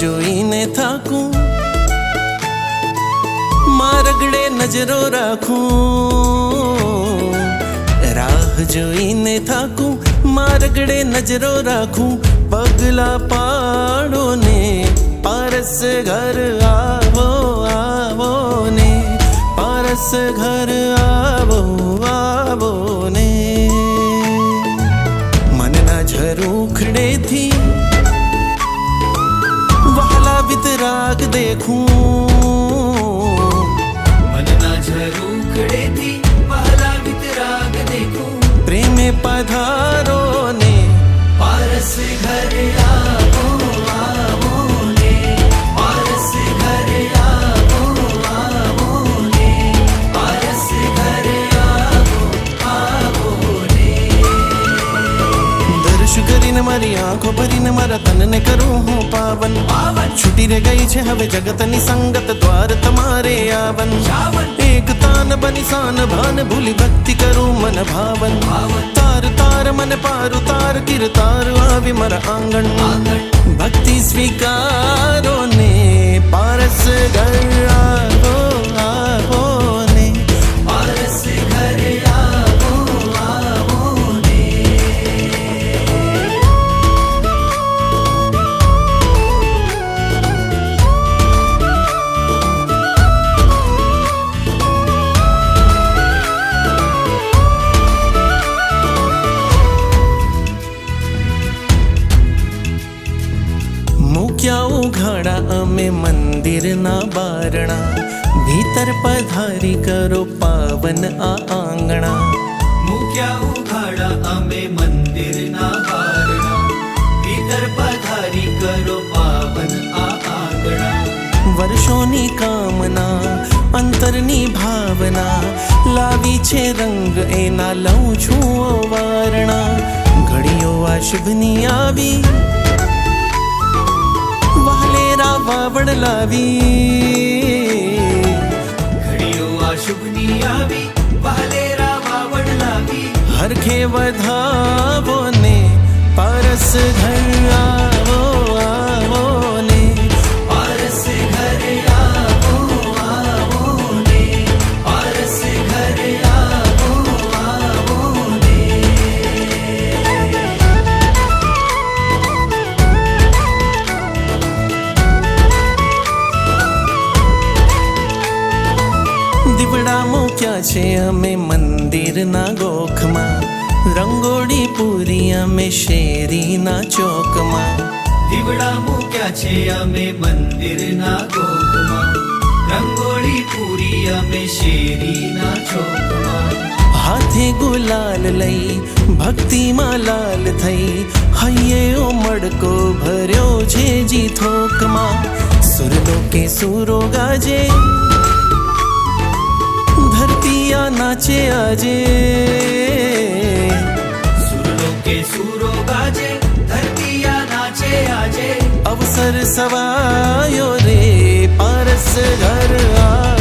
જોઈને થાકું. મારગડે નજરો રાખું. રાહ જોઈને થાકું, મારગડે નજરો રાખું, પગલા પાડો ને પારસ ઘર આવો આવો ને પારસ ઘર આવો આવો ને મનના ઝરૂખડેથી વહાલા વિતરાગ દેખું. મનના ઝરૂખડેથી પધારો ને પારસ ઘર આવો આવો ને પારસ ઘર આવો આવો ને પારસ ઘર આવો આવો ને દર્શ કરીને મારી આંખો ભરીને મારા તનને કરું હું પાવન પાવન છૂટી રે ગઈ છે હવે જગતની સંગત દ્વાર તમારે આવન શ્રાવણ એક બની સાન ભાન ભૂલી ભક્તિ કરું મન ભાવન ભાવન મને પારુ તાર કિર તાર આવી મારા આંગણ આંગણ ભક્તિ સ્વીકારો ને પારસ ઘર મૂક્યા ઉઘાડા અમે મંદિરના બારણા ભીતર પધારી કરો પાવન આ આંગણા. મૂક્યા ઉઘાડા અમે મંદિરના બારણા ભીતર પધારી કરો પાવન આ આંગણા. વર્ષોની કામના અંતરની ભાવના લાવી છે રંગ એના લઉં છું વારણા ઘડીઓ આ શુભની આવી વાવડ લાવી. ઘડીઓ આ શુભની આવી વાલેરા વાવડ લાવી. હરખે વધાવો છે અમે મંદિરના ગોખમાં. રંગોળી પૂરી અમે શેરીના ચોકમાં. દીવડા મૂક્યા છે અમે મંદિરના ગોખમાં. રંગોળી પૂરી અમે શેરીના ચોકમાં. હાથે ગુલાલ લઈ ભક્તિમાં લાલ થઈ. હૈયે ઉમડકો ભર્યો છે જી થોકમાં. સુરલો કે સુરો ગાજે ધરતીયા નાચે આજે. સુરલો કે સુરો ગાજે ધરતીયા નાચે આજે. અવસર સવાયો રે પારસ ઘર આ.